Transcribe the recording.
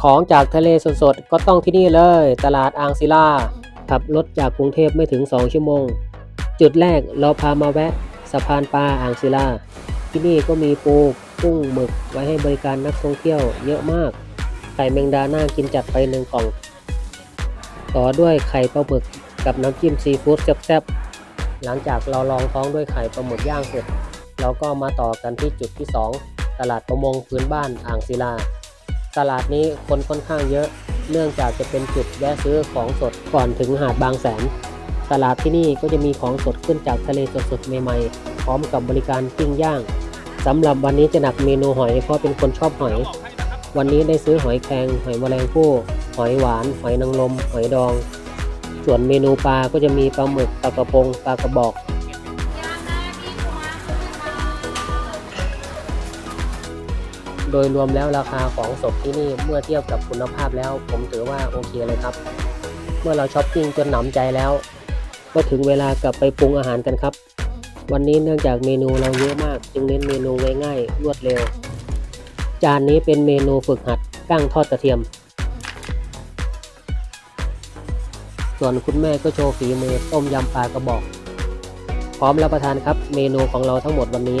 ของจากทะเลสดๆ ก็ต้องที่นี่เลย ตลาดอ่างศิลา ขับรถจากกรุงเทพไม่ถึง 2 ชั่วโมง จุดแรกเราพามาแวะสะพานปลาอ่างศิลา ที่นี่ก็มีปูกุ้งหมึกไว้ให้บริการนักท่องเที่ยวเยอะมาก ไข่แมงดาน่ากินจัดไปหนึ่งกล่อง ต่อด้วยไข่ปลาหมึกกับน้ำจิ้มซีฟู้ดแซ่บๆ หลังจากเราลองท้องด้วยไข่ปลาหมึกย่างเสร็จเราก็มาต่อกันที่จุดที่ 2 ตลาดประมงพื้นบ้านอ่างศิลา ตลาดนี้คนค่อนข้างเยอะ เนื่องจากจะเป็นจุดแวะซื้อของสดก่อนถึงหาดบางแสน ตลาดที่นี่ก็จะมีของสดขึ้นจากทะเลสดๆใหม่ๆ พร้อมกับบริการปิ้งย่างสำหรับวันนี้จะหนักเมนูหอยเพราะเป็นคนชอบหอย วันนี้ได้ซื้อหอยแครงหอยแมลงภู่หอยหวาน หอยนางรมหอยดอง ส่วนเมนูปลาก็จะมีปลาหมึกปลากระพงปลากระบอก โดยรวมแล้วราคาของสดที่นี่เมื่อเทียบกับคุณภาพแล้ว ผมถือว่าโอเคเลยครับ เมื่อเราช้อปปิ้งจนหนำใจแล้ว ก็ถึงเวลากลับไปปรุงอาหารกันครับ วันนี้เนื่องจากเมนูเราเยอะมาก จึงเน้นเมนูง่ายๆรวดเร็ว จานนี้เป็นเมนูฝึกหัดกั้งทอดกระเทียม ส่วนคุณแม่ก็โชว์ฝีมือต้มยำปลากระบอก พร้อมรับประทานครับ เมนูของเราทั้งหมดวันนี้